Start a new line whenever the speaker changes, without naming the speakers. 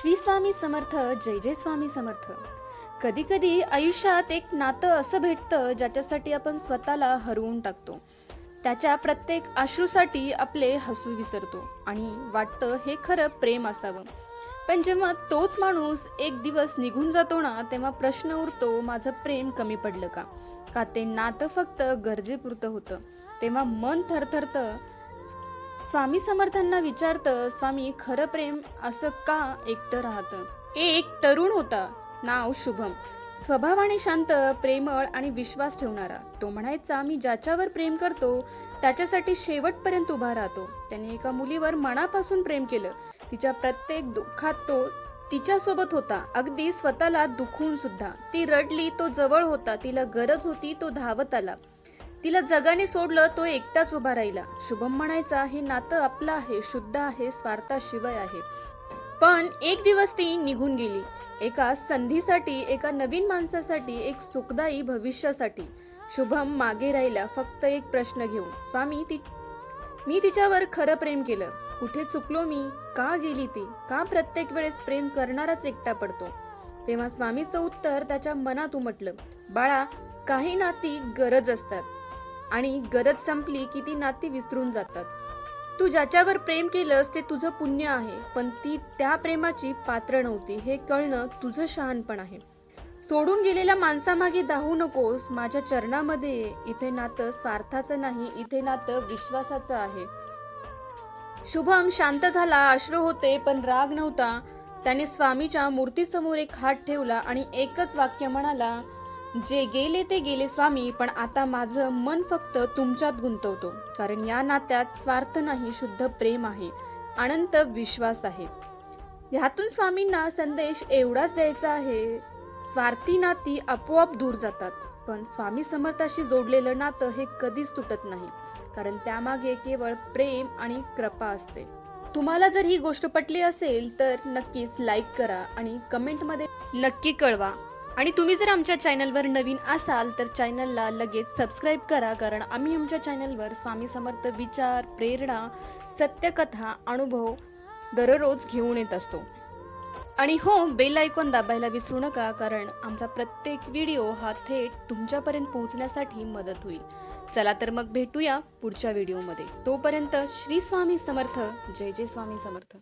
श्री स्वामी समर्थ जय जय स्वामी समर्थ. कधी कधी आयुष्यात एक नातं असं भेटतं ज्याच्यासाठी आपण स्वतःला हरवून टाकतो. त्याच्या प्रत्येक अश्रूसाठी आपले हसू विसरतो आणि वाटतं हे खरं प्रेम असावं. पण जेव्हा तोच माणूस एक दिवस निघून जातो ना तेव्हा प्रश्न उरतो माझं प्रेम कमी पडलं का? का ते नातं फक्त गरजेपुरतं होतं? तेव्हा मन थरथरतं स्वामी समर्थांना विचारतं स्वामी खरं प्रेम असं का एकटं राहतं? एक तरुण होता नाव शुभम. स्वभावाने शांत प्रेमळ आणि विश्वास ठेवणारा. तो म्हणायचा मी ज्याच्यावर प्रेम करतो त्याच्यासाठी शेवटपर्यंत उभा राहतो. त्याने एका मुलीवर मनापासून प्रेम केलं. तिच्या प्रत्येक दुःखात तो तिच्यासोबत होता. अगदी स्वतःला दुखून सुद्धा. ती रडली तो जवळ होता. तिला गरज होती तो धावत आला. तिला जगाने सोडलं तो एकटाच उभा राहिला. शुभम म्हणायचा हे नातं आपलं आहे शुद्ध आहे स्वार्थाशिवाय आहे. पण एक दिवस ती निघून गेली. एका संधीसाठी एका नवीन माणसासाठी एक सुखदायी भविष्यासाठी. शुभम मागे राहिला फक्त एक प्रश्न घेऊन स्वामी ती मी तिच्यावर खरं प्रेम केलं. कुठे चुकलो मी? का गेली ती? का प्रत्येक वेळेस प्रेम करणाराच एकटा पडतो? तेव्हा स्वामीचं उत्तर त्याच्या मनात उमटलं. बाळा काही नाती गरज असतात. आणि गरज संपली की ती नाती विसरून जातात. तू ज्याच्यावर प्रेम केलंस ते तुझं पुण्य आहे पण ती त्या प्रेमाची पात्र नव्हती हे कळणं तुझं शहाणपण आहे. सोडून गेलेल्या माणसामागे धावू नकोस माझ्या चरणामध्ये ये. इथे नातं स्वार्थाचं नाही इथे नातं विश्वासाचं आहे. शुभम शांत झाला अश्रू होते पण राग नव्हता. त्याने स्वामीच्या मूर्तीसमोर एक हात ठेवला आणि एकच वाक्य म्हणाला जे गेले ते गेले स्वामी पण आता माझं मन फक्त तुमच्यात गुंतवतो. कारण या नात्यात स्वार्थ नाही शुद्ध प्रेम आहे अनंत विश्वास आहे. ह्यातून स्वामींना संदेश एवढाच द्यायचा आहे स्वार्थी नाती आपोआप दूर जातात. पण स्वामी समर्थाशी जोडलेलं नातं हे कधीच तुटत नाही. कारण त्यामागे केवळ प्रेम आणि कृपा असते. तुम्हाला जर ही गोष्ट पटली असेल तर नक्कीच लाईक करा आणि कमेंटमध्ये नक्की कळवा. आणि तुम्ही जर आमच्या चॅनलवर नवीन असाल तर चॅनलला लगेच सबस्क्राईब करा कारण आम्ही आमच्या चॅनलवर स्वामी समर्थ विचार प्रेरणा सत्यकथा अनुभव दररोज घेऊन येत असतो. आणि हो बेल आयकॉन दाबायला विसरू नका कारण आमचा प्रत्येक व्हिडिओ हा थेट तुमच्यापर्यंत पोहोचण्यासाठी मदत होईल. चला तर मग भेटूया पुढच्या व्हिडिओमध्ये. तोपर्यंत श्री स्वामी समर्थ. जय जय स्वामी समर्थ.